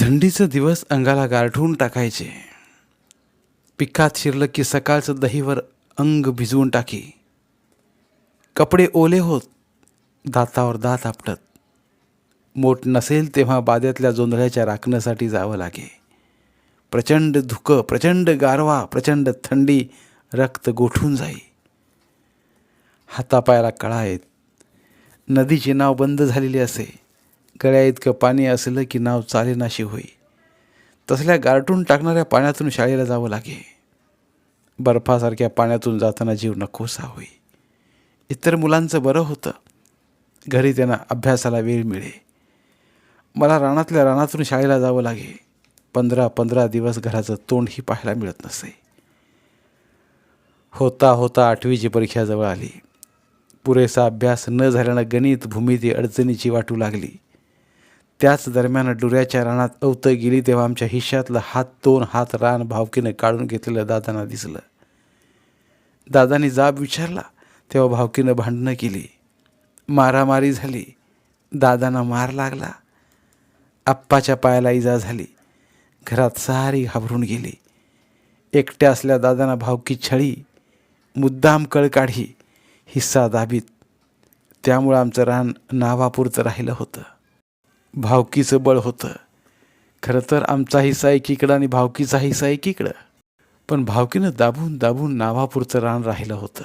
थंडीचं दिवस अंगाला गारठून टाकायचे. पिकात शिरलं की सकाळचं दहीवर अंग भिजवून टाकी. कपडे ओले होत दातावर दात आपटत. मोठ नसेल तेव्हा बाद्यातल्या जोंधळ्याच्या राखण्यासाठी जावं लागे. प्रचंड धुकं प्रचंड गारवा प्रचंड थंडी रक्त गोठून जाई. हातापायाला कळा आहेत नदीची नाव बंद झालेली असे. गळ्या इतकं पाणी असलं की नाव चालेनाशी होई. तसल्या गारटून टाकणाऱ्या पाण्यातून शाळेला जावं लागे. बर्फासारख्या पाण्यातून जाताना जीव नकोसा होई इतर मुलांचं बरं होतं. घरी त्यांना अभ्यासाला वेळ मिळे. मला रानातल्या रानातून शाळेला जावं लागे. पंधरा पंधरा दिवस घराचं तोंडही पाहायला मिळत नसे. होता होता आठवीची परीक्षा जवळ आली. पुरेसा अभ्यास न झाल्यानं गणित भूमिती अडचणीची वाटू लागली. त्याच दरम्यान डुऱ्याच्या रानात अवतं गेली तेव्हा आमच्या हिश्यातलं हात दोन हात रान भावकीनं काढून घेतलेलं दादांना दिसलं. दादानी जाब विचारला तेव्हा भावकीनं भांडणं केली. मारामारी झाली. दादांना मार लागला. आप्पाच्या पायाला इजा झाली. घरात सारी घाबरून गेली. एकट्या असल्या दादांना भावकी छळी मुद्दाम कळ काढी हिस्सा दाबीत. त्यामुळं आमचं रान नावापुरतं राहिलं होतं. भावकीचं बळ होतं. खरं तर आमचा हिस्सा एकीकडं आणि भावकीचा हिस्सा एकीकडं. पण भावकीनं दाबून दाबून नावापुरचं रान राहिलं होतं.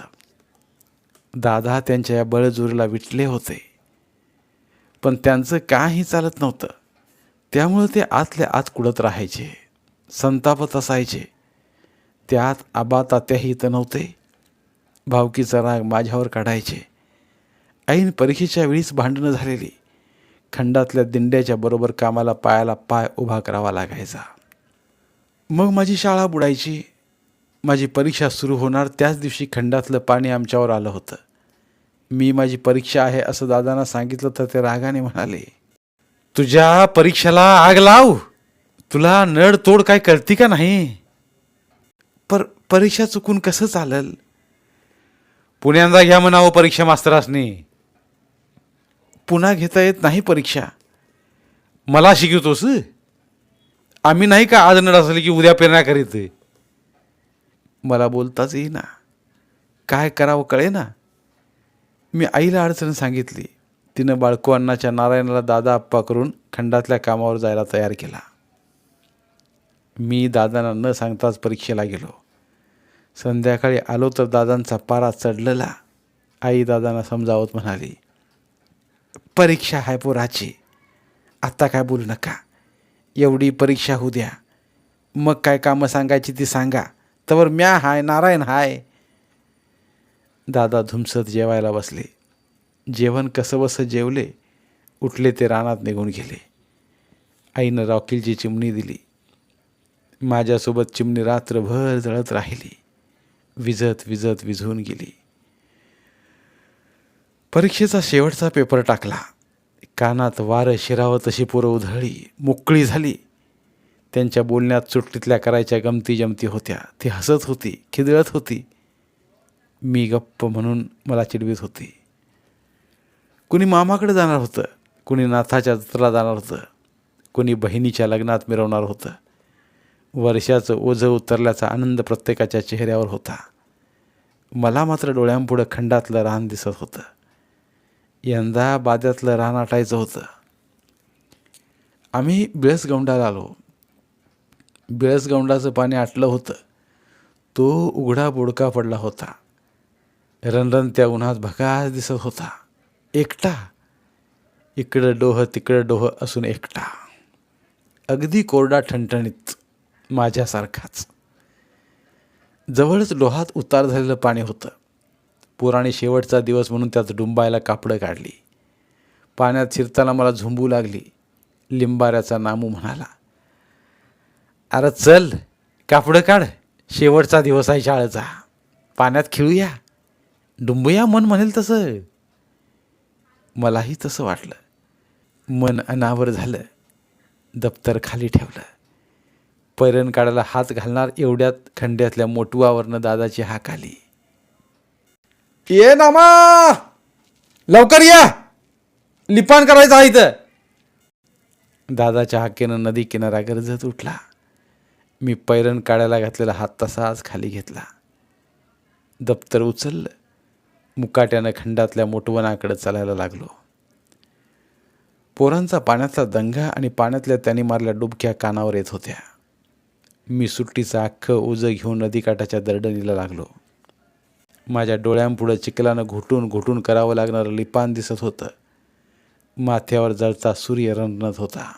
दादा त्यांच्या या बळजोरीला विटले होते. पण त्यांचं काही चालत नव्हतं. त्यामुळं ते आतल्या आत कुडत राहायचे. संतापत असायचे. त्यात आबा तात्याही इथं नव्हते. भावकीचा राग माझ्यावर काढायचे. ऐन परीक्षेच्या वेळीच भांडणं झालेली. खंडातल्या दिंड्याच्या बरोबर कामाला पायाला पाय उभा करावा लागायचा. मग माझी शाळा बुडायची. माझी परीक्षा सुरू होणार त्याच दिवशी खंडातलं पाणी आमच्यावर आलं होतं. मी माझी परीक्षा आहे असं दादांना सांगितलं तर ते रागाने म्हणाले तुझ्या परीक्षेला आग लाव. तुला नड तोड काय करती का नाही? पर परीक्षा चुकून कसं चालेल? पुण्यांदा घ्या म्हणावं परीक्षा मास्तरासनी. पुन्हा घेता येत नाही परीक्षा. मला शिकवतोस आम्ही नाही का आज नड असले की उद्या प्रेरणा करीत? मला बोलताच येईना. काय करावं कळे ना मी आईला अडचण सांगितली. तिनं बाळको अण्णाच्या नारायणाला दादा आप्पा करून खंडातल्या कामावर जायला तयार केला. मी दादांना न सांगताच परीक्षेला गेलो. संध्याकाळी आलो तर दादांचा पारा चढलेला. आई दादांना समजावत म्हणाली परीक्षा आहे पोराची. आत्ता काय बोलू नका. एवढी परीक्षा होऊ द्या. मग काय कामं सांगायची ती सांगा. तवर म्या हाय नारायण हाय. दादा धुमसत जेवायला बसले. जेवण कसं बसं जेवले उठले ते रानात निघून गेले. आईनं रॉकीलची चिमणी दिली. माझ्यासोबत चिमणी रात्रभर जळत राहिली. विजत विजत विझवून गेली. परीक्षेचा शेवटचा पेपर टाकला. कानात वारं शिरावं तशी पोरं उधळली. मोकळी झाली. त्यांच्या बोलण्यात सुट्टीतल्या करायच्या गमती जमती होत्या. ती हसत होती खिदळत होती. मी गप्प म्हणून मला चिडवीत होती. कुणी मामाकडे जाणार होतं. कुणी नाथाच्या जत्रा जाणार होतं. कुणी बहिणीच्या लग्नात मिरवणार होतं. वर्षाचं ओझं उतरल्याचा आनंद प्रत्येकाच्या चेहऱ्यावर होता. मला मात्र डोळ्यांपुढं खंडातलं रान दिसत होतं. यंदा बाद्यातलं रान आटायचं होतं. आम्ही बिळसगौंडाला आलो. बिळसगौंडाचं पाणी आटलं होतं. तो उघडा बोडका पडला होता. रणरण त्या उन्हात भकास दिसत होता. एकटा. इकडं डोह तिकडं डोह असून एकटा. अगदी कोरडा ठणठणीत माझ्यासारखाच. जवळच डोहात उतार झालेलं पाणी होतं. पुराने शेवटचा दिवस म्हणून त्यात डुंबायला कापडं काढली. पाण्यात शिरताना मला झुंबू लागली. लिंबाऱ्याचा नामू म्हणाला अरे चल कापडं काढ. शेवटचा दिवस आहे शाळेचा. पाण्यात खेळूया. डुंबूया मन म्हणेल तसं. मलाही तसं वाटलं. मन अनावर झालं. दप्तर खाली ठेवलं. पैरण काढायला हात घालणार एवढ्यात खंड्यातल्या मोटवावरनं दादाची हाक आली. ये नामा! लवकर या! लिपान करायचं आहे इथं. दादाच्या हाकेनं नदी किनारा गरजत उठला. मी पैरण काढायला घातलेला हात तसाच खाली घेतला. दप्तर उचललं. मुकाट्यानं खंडातल्या मोटवनाकडे चालायला लागलो. पोरांचा पाण्याचा दंगा आणि पाण्यातल्या त्यांनी मारल्या डुबक्या कानावर येत होत्या. मी सुट्टीचं अख्खं ओझं घेऊन नदीकाठाच्या दरडणीला लागलो. माझ्या डोळ्यांपुढं चिखलानं घुटून घुटून करावं लागणारं लिपान दिसत होतं. माथ्यावर जळता सूर्य रणरणत होता.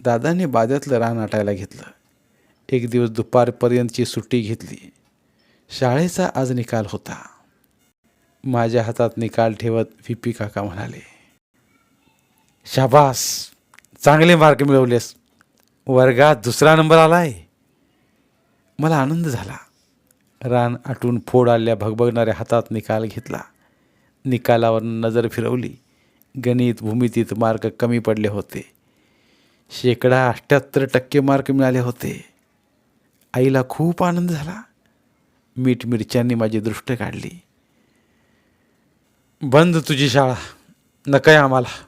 दादाने बाद्यातलं रान आटायला घेतलं. एक दिवस दुपारपर्यंतची सुट्टी घेतली. शाळेचा आज निकाल होता. माझ्या हातात निकाल ठेवत व्ही पी काका म्हणाले शाबास! चांगले मार्क मिळवलेस. वर्गात दुसरा नंबर आलाय. मला आनंद झाला. रान आटून फोड आल्या भगभगणाऱ्या हातात निकाल घेतला. निकालावर नजर फिरवली. गणित भूमितीत मार्क कमी पडले होते. शेकडा अठ्ठ्याहत्तर टक्के मार्क मिळाले होते. आईला खूप आनंद झाला. मीठ मिरच्यांनी माझी दृष्ट काढली. बंद तुझी शाळा. नकाय आम्हाला.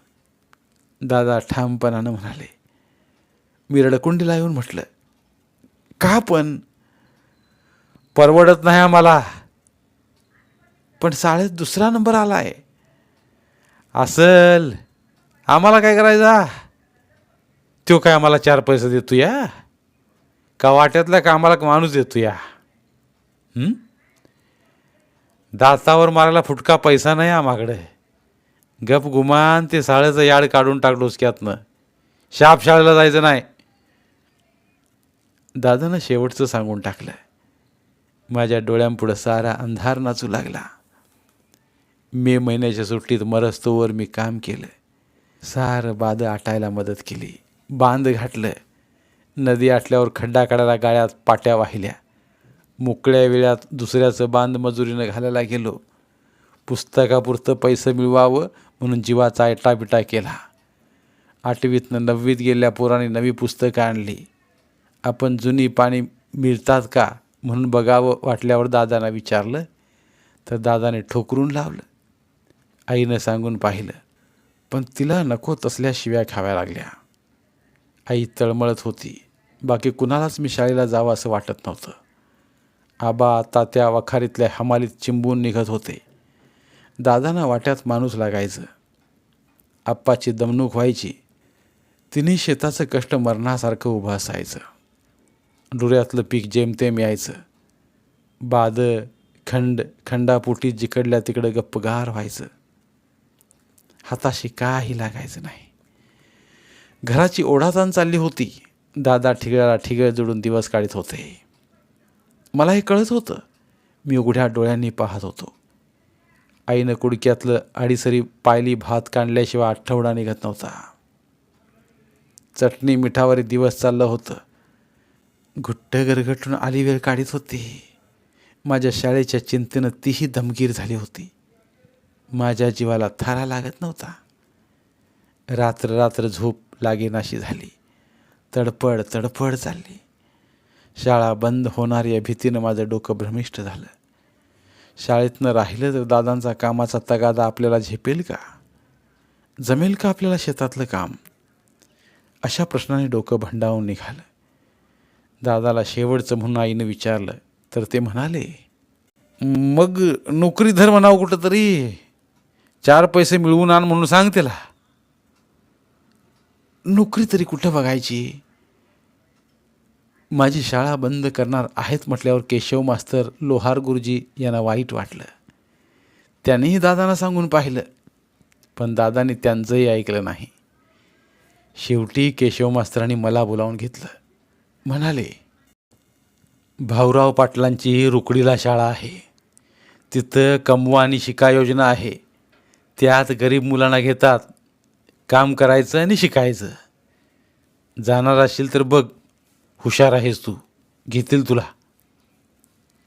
दादा ठामपणानं म्हणाले. मी रडकुंडीला येऊन म्हटलं का पण? परवडत नाही आम्हाला. पण शाळेत दुसरा नंबर आला आहे असल आम्हाला काय करायचा? तो काय आम्हाला चार पैसे देतो या का वाट्यातल्या कामाला माणूस देतो या दातावर मारायला फुटका पैसा नाही आम्हाकडे. गप गुमान ते शाळेचं याड काढून टाकलो आतनं. शाप शाळेला जायचं नाही. दादानं शेवटचं सांगून टाकलं माझ्या डोळ्यांपुढं सारा अंधार नाचू लागला. मे महिन्याच्या सुट्टीत मरस्तोवर मी काम केलं. सारं बादं आटायला मदत केली. बांध घातलं. नदी आटल्यावर खड्डा काढायला गाळ्यात पाट्या वाहिल्या. मोकळ्या वेळात दुसऱ्याचं बांध मजुरीनं घालायला गेलो. पुस्तकापुरतं पैसे मिळवावं म्हणून जीवाचा ऐटाबिटा केला. आठवीतनं नववीत गेल्या पोराने नवी पुस्तकं आणली. आपण जुनी पाणी मिळतात का? म्हणून बघावं वाटल्यावर दादांना विचारलं तर दादाने ठोकरून लावलं. आईनं सांगून पाहिलं पण तिला नको तसल्या शिव्या खाव्या लागल्या. आई तळमळत होती. बाकी कुणालाच मी शाळेला जावं असं वाटत नव्हतं. आबा तात्या वखारीतल्या हमालीत चिंबून निघत होते. दादांना वाट्यात माणूस लागायचं. आप्पाची दमणूक व्हायची. तिन्ही शेताचं कष्ट मरणासारखं उभं असायचं. डोळ्यातलं पीक जेमतेम यायचं. बाद खंड खंडापोटी जिकडल्या तिकडं गप्पगार व्हायचं. हाताशी काही लागायचं नाही. घराची ओढाताण चालली होती. दादा ठिगळाला ठिगळ जोडून दिवस काढत होते. मला हे कळत होतं. मी उघड्या डोळ्यांनी पाहत होतो. आईनं कुडक्यातलं अडीसरी पायली भात काढल्याशिवाय आठवडा निघत नव्हता. चटणी मिठावरी दिवस चाललं होतं. घुट्ट गरगटून आली वेळ काढीत होती. माझ्या शाळेच्या चिंतेनं तीही दमगीर झाली होती. माझ्या जीवाला थारा लागत नव्हता. रात्र रात्र झोप लागेनाशी झाली. तडपड तडपड चालली. शाळा बंद होणार या भीतीनं माझं डोकं भ्रमिष्ट झालं. शाळेतनं राहिलं तर दादांचा कामाचा तगादा आपल्याला झेपेल का? जमेल का आपल्याला शेतातलं काम? अशा प्रश्नाने डोकं भंडावून निघालं. दादाला शेवटचं म्हणून आईनं विचारलं तर ते म्हणाले मग नोकरी धर म्हणावं कुठं तरी चार पैसे मिळवून आण म्हणून सांग त्याला. नोकरी तरी कुठं बघायची? माझी शाळा बंद करणार आहेत म्हटल्यावर केशव मास्तर लोहार गुरुजी यांना वाईट वाटलं. त्यांनीही दादांना सांगून पाहिलं पण दादांनी त्यांचंही ऐकलं नाही. शेवटी केशव मास्तरांनी मला बोलावून घेतलं. म्हणाले भाऊराव पाटलांची रुकडीला शाळा आहे. तिथं कमवा आणि शिका योजना आहे. त्यात गरीब मुलांना घेतात. काम करायचं आणि शिकायचं. जाणार असशील तर बघ हुशार आहेस तू. घेतील तुला.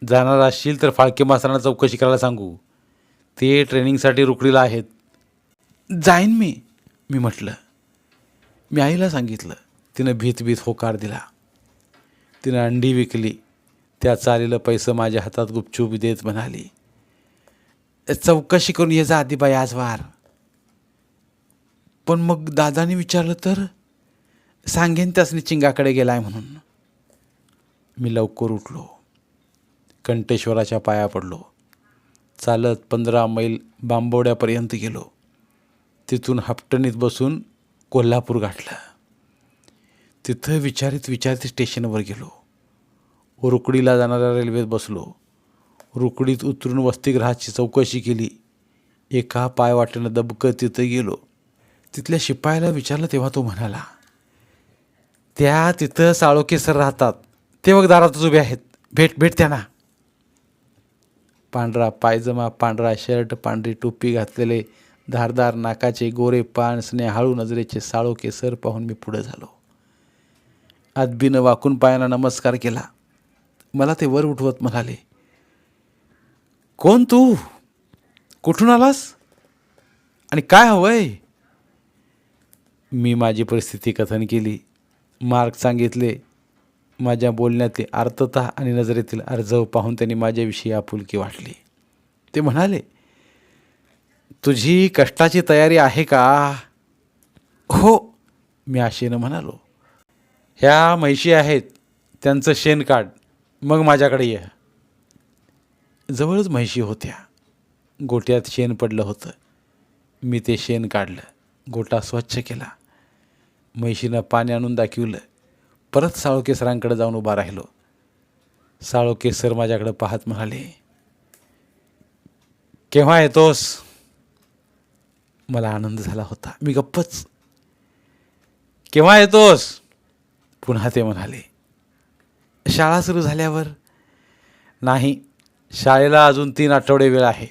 जाणार असशील तर फाळके मास्तरांना चौकशी करायला सांगू. ते ट्रेनिंगसाठी रुकडीला आहेत. जाईन मी मी म्हटलं. मी आईला सांगितलं. तिनं भीत भीत होकार दिला. तिनं अंडी विकली. त्याचं आलेलं पैसं माझ्या हातात गुपचूप देत म्हणाली चौकशी करून ये जा आदिबाई आज वार. पण मग दादाने विचारलं तर सांगेन त्यासनी चिंगाकडे गेलाय म्हणून. मी लवकर उठलो. कंटेश्वराच्या पाया पडलो. चालत पंधरा मैल बांबोड्यापर्यंत गेलो. तिथून हपटणीत बसून कोल्हापूर गाठलं. तिथं विचारित विचारित स्टेशनवर गेलो. रुकडीला जाणाऱ्या रेल्वेत बसलो. रुकडीत उतरून वसतिगृहाची चौकशी केली. एका पायवाटेनं दबकं तिथं गेलो. तिथल्या शिपायाला विचारलं तेव्हा तो म्हणाला त्या तिथं साळोके सर राहतात. ते बघ दारातच उभे आहेत. भेट भेट त्यांना. पांढरा पायजमा पांढरा शर्ट पांढरी टोपी घातलेले धारदार नाकाचे गोरे पान स्नेहाळू नजरेचे साळोके सर पाहून मी पुढे झालो. आदबीनं वाकून पायांना नमस्कार केला. मला ते वर उठवत म्हणाले कोण तू? कुठून आलास? आणि काय हवंय? मी माझी परिस्थिती कथन केली. मार्क सांगितले माझ्या बोलण्यातली आर्तता आणि नजरेतील अर्जव पाहून त्यांनी माझ्याविषयी आपुलकी वाटली. ते म्हणाले तुझी कष्टाची तयारी आहे का? हो मी आशेनं म्हणालो ह्या म्हैशी आहेत त्यांचं शेण काढ मग माझ्याकडे ये. जवळच म्हैशी होत्या. गोट्यात शेण पडलं होतं. मी ते शेण काढलं गोटा स्वच्छ केला. म्हैशीनं पाणी आणून दाखवलं. परत साळोके सरांकडे जाऊन उभा राहिलो. साळोके सर माझ्याकडे पाहत म्हणाले केव्हा येतोस? मला आनंद झाला होता. मी गप्पच केव्हा येतोस? पुन्हा ते म्हणाले शाळा सुरू झाल्यावर? नाही शाळेला अजून तीन आठवडे वेळ आहे.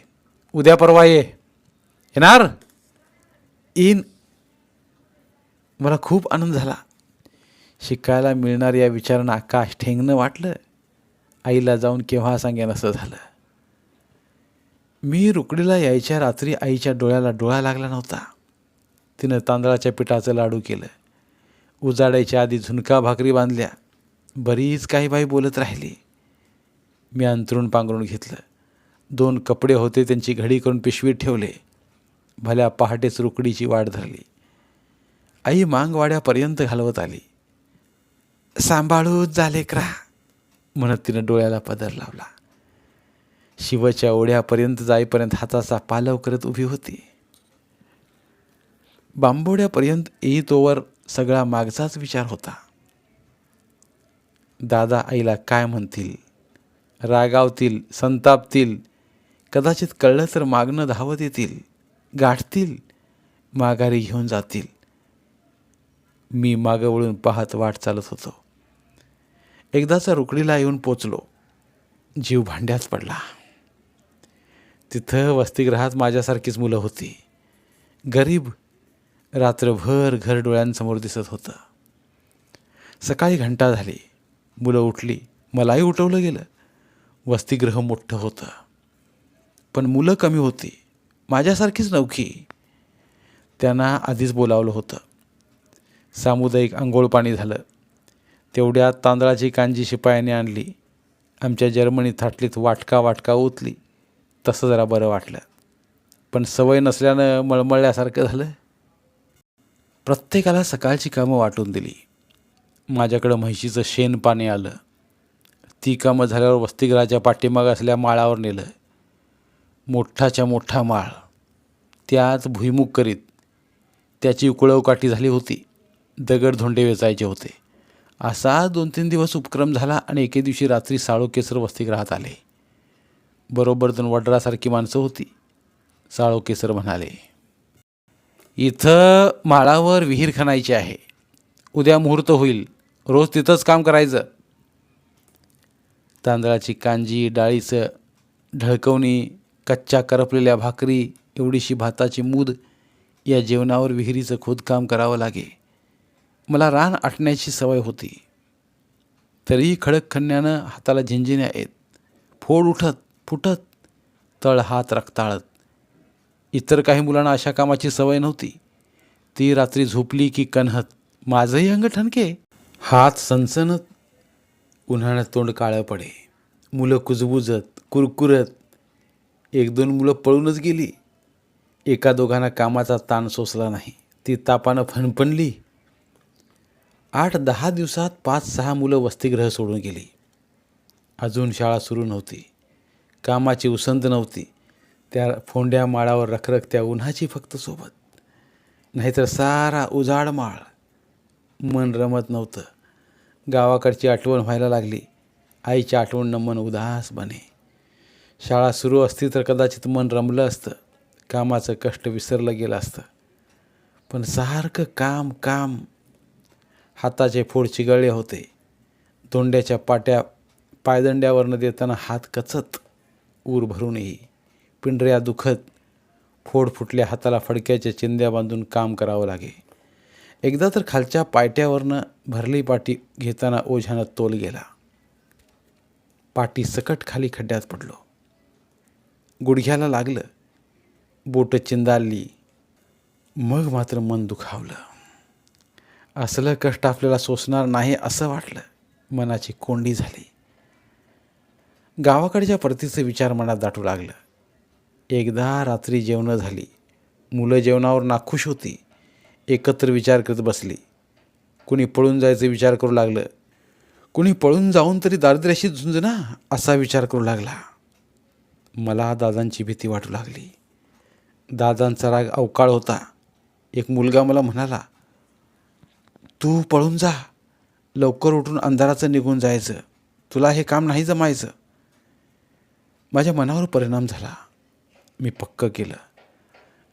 उद्या परवा ये. येणार? इन. मला खूप आनंद झाला. शिकायला मिळणार या विचारानं आकाश ठेंगणं वाटलं. आईला जाऊन केव्हा सांगेन असं झालं. मी रुकडीला यायच्या रात्री आईच्या डोळ्याला डोळा लागला नव्हता. तिनं तांदळाच्या पिठाचं लाडू केलं. उजाडायच्या आधी झुणका भाकरी बांधल्या. बरीच काही बाई बोलत राहिली. मी अंतरून पांघरून घेतलं. दोन कपडे होते त्यांची घडी करून पिशवीत ठेवले. भल्या पहाटेच रुकडीची वाट धरली. आई मांगवाड्यापर्यंत घालवत आली. सांभाळूच झाले क्रा म्हणत तिनं डोळ्याला पदर लावला. शिवच्या ओढ्यापर्यंत जाईपर्यंत हाताचा पालव करत उभी होती. बांबोड्यापर्यंत येईतोवर सगळा मागचाच विचार होता. दादा आईला काय म्हणतील? रागावतील संतापतील. कदाचित कळलं तर मागणं धावत येतील. गाठतील. माघारी घेऊन जातील. मी मागं वळून पाहत वाट चालत होतो. एकदाचा रुकडीला येऊन पोचलो. जीव भांड्यात पडला. तिथं वसतिगृहात माझ्यासारखीच मुलं होती. गरीब रात्रभर घर डोळ्यांसमोर दिसत होतं. सकाळी घंटा झाली. मुलं उठली. मलाही उठवलं गेलं. वसतिगृह मोठं होतं. पण मुलं कमी होती. माझ्यासारखीच नवखी. त्यांना आधीच बोलावलं होतं. सामुदायिक आंघोळ पाणी झालं. तेवढ्यात तांदळाची कांजी शिपायाने आणली. आमच्या जर्मनी थाटलीत वाटका वाटका ओतली. तसं जरा बरं वाटलं. पण सवय नसल्यानं मळमळल्यासारखं झालं. प्रत्येकाला सकाळची कामं वाटून दिली. माझ्याकडं म्हैशीचं शेण पाणी आलं. ती कामं झाल्यावर वसतिगृहाच्या पाठीमाग असल्या माळावर नेलं. मोठाच्या मोठा माळ. त्यात भुईमुग करीत. त्याची उकळवकाठी झाली होती. दगडधोंडे वेचायचे होते. असा दोन तीन दिवस उपक्रम झाला आणि एके दिवशी रात्री साळोकेसर वसतिगृहात आले. बरोबर दोन वडरासारखी माणसं होती. साळोकेसर म्हणाले इथं माळावर विहीर खणायची आहे. उद्या मुहूर्त होईल. रोज तिथंच काम करायचं. तांदळाची कांजी डाळीचं ढळकवणी कच्च्या करपलेल्या भाकरी एवढीशी भाताची मूद या जेवणावर विहिरीचं खोदकाम करावं लागे. मला रान आटण्याची सवय होती. तरीही खडक खण्यानं हाताला झिंझिण्या येत. फोड उठत फुटत तळ हात रक्ताळत. इतर काही मुलांना अशा कामाची सवय नव्हती. ती रात्री झोपली की कन्हत माझंही अंग ठणके. हात सनसनत उन्हाळ्यात तोंड काळं पडे. मुलं कुजबुजत कुरकुरत. एक दोन मुलं पळूनच गेली. एका दोघांना कामाचा ताण सोसला नाही. ती तापानं फणफणली. आठ दहा दिवसात पाच सहा मुलं वसतिगृह सोडून गेली. अजून शाळा सुरू नव्हती. कामाची उसंत नव्हती. त्या फोंड्या माळावर रखरखत्या उन्हाची फक्त सोबत. नाहीतर सारा उजाड माळ. मन रमत नव्हतं. गावाकडची आठवण व्हायला लागली. आईच्या आठवणनं मन उदास बने. शाळा सुरू असती तर कदाचित मन रमलं असतं. कामाचं कष्ट विसरलं गेलं असतं. पण सारखं काम काम. हाताचे फोड चिघळले होते. तोंड्याच्या पाट्या पायदंड्यावरनं देताना हात कचत. ऊर भरूनही. पिंढऱ्या दुखत फोड फुटल्या हाताला फडक्याच्या चिंध्या बांधून काम करावं लागे. एकदा तर खालच्या पायट्यावरनं भरली पाटी घेताना ओझ्यानं तोल गेला. पाटी सकट खाली खड्ड्यात पडलो. गुडघ्याला लागलं. बोटं चिंदाळली मग मात्र मन दुखावलं. असलं कष्ट आपल्याला सोसणार नाही असं वाटलं. मनाची कोंडी झाली. गावाकडच्या परतीचं विचार मनात दाटू लागलं. एकदा रात्री जेवणं झाली. मुलं जेवणावर नाखुश होती. एकत्र विचार करत बसली. कुणी पळून जायचं विचार करू लागलं. कुणी पळून जाऊन तरी दारिद्र्याशी झुंज ना असा विचार करू लागला. मला दादांची भीती वाटू लागली. दादांचा राग अवकाळ होता. एक मुलगा मला म्हणाला तू पळून जा. लवकर उठून अंधाराचं निघून जायचं. तुला हे काम नाही जमायचं. माझ्या मनावर परिणाम झाला. मी पक्क केलं.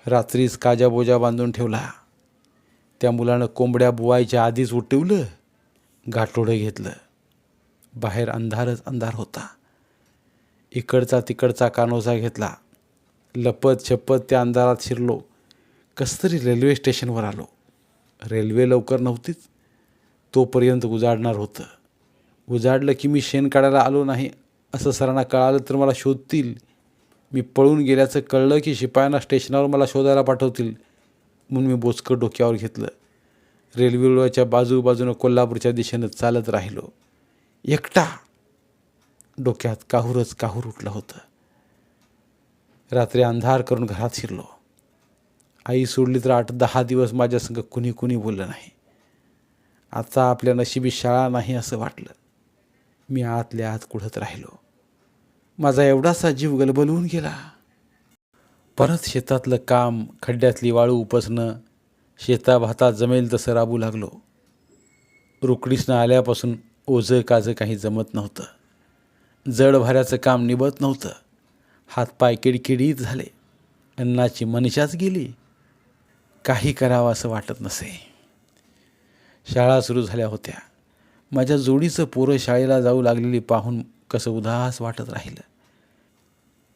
रात्रीच काजाबोजा बांधून ठेवला. त्या मुलानं कोंबड्या बुवायच्या आधीच उठवलं गाठोडं घेतलं. बाहेर अंधारच अंधार होता. इकडचा तिकडचा कानोसा घेतला. लपत छपत त्या अंधारात शिरलो. कसतरी रेल्वे स्टेशनवर आलो. रेल्वे लवकर नव्हतीच. तोपर्यंत उजाडणार होतं. उजाडलं की मी शेण काढायला आलो नाही असं सरांना कळालं तर मला शोधतील. मी पळून गेल्याचं कळलं की शिपायांना स्टेशनावर मला शोधायला पाठवतील म्हणून मी बोचकं डोक्यावर घेतलं. रेल्वे रुळाच्या बाजूबाजूनं कोल्हापूरच्या दिशेनं चालत राहिलो. एकटा डोक्यात काहूरच काहूर उठलं होतं. रात्री अंधार करून घरात शिरलो. आई सोडली तर आठ दहा दिवस माझ्यासंग कुणी कुणी बोललं नाही. आता आपल्या नशिबी शाळा नाही असं वाटलं. मी आतल्या आत कुढत राहिलो. माझा एवढासा जीव गलबलवून गेला. परत शेतातलं काम खड्ड्यातली वाळू उपसणं शेताभातात जमेल तसं राबू लागलो. रुकडीसनं आल्यापासून ओझं काजं काही जमत नव्हतं. जडभाऱ्याचं काम निभत नव्हतं. हातपाय किडकिडीत झाले. अन्नाची मनिषाच गेली. काही करावं असं वाटत नसे. शाळा सुरू झाल्या होत्या. माझ्या जोडीचं पोरं शाळेला जाऊ लागलेली पाहून कसं उदास वाटत राहिलं.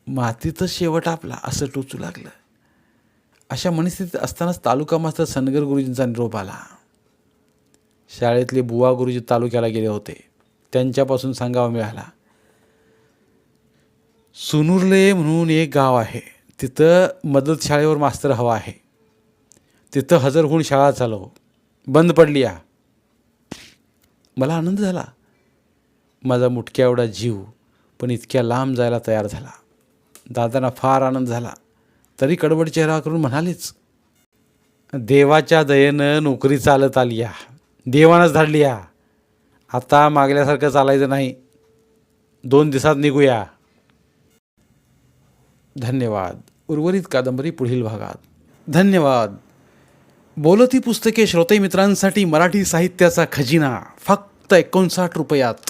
मातीचा शेवट आपला असं टोचू लागलं. अशा मनस्थितीत असतानाच तालुका मास्तर सनगर गुरुजींचा निरोप आला. शाळेतले बुवा गुरुजी तालुक्याला गेले होते. त्यांच्यापासून सांगावा मिळाला. सुनुर्ले म्हणून एक गाव आहे. तिथं मदत शाळेवर मास्तर हवा आहे. तिथं हजर होऊन शाळा चालव. बंद पडली या. मला आनंद झाला. माझा मुटक्या एवढा जीव पण इतक्या लांब जायला तयार झाला. दादांना फार आनंद झाला. तरी कडबड चेहरा करून म्हणालेच देवाच्या दयेनं नोकरी चालत आली या देवानंच धाडली या आता मागल्यासारखं चालायचं नाही. दोन दिवसात निघूया. धन्यवाद. उर्वरित कादंबरी पुढील भागात. धन्यवाद. बोलती पुस्तके श्रोते मित्रांसाठी मराठी साहित्याचा खजिना फक्त एकोणसाठ रुपयात.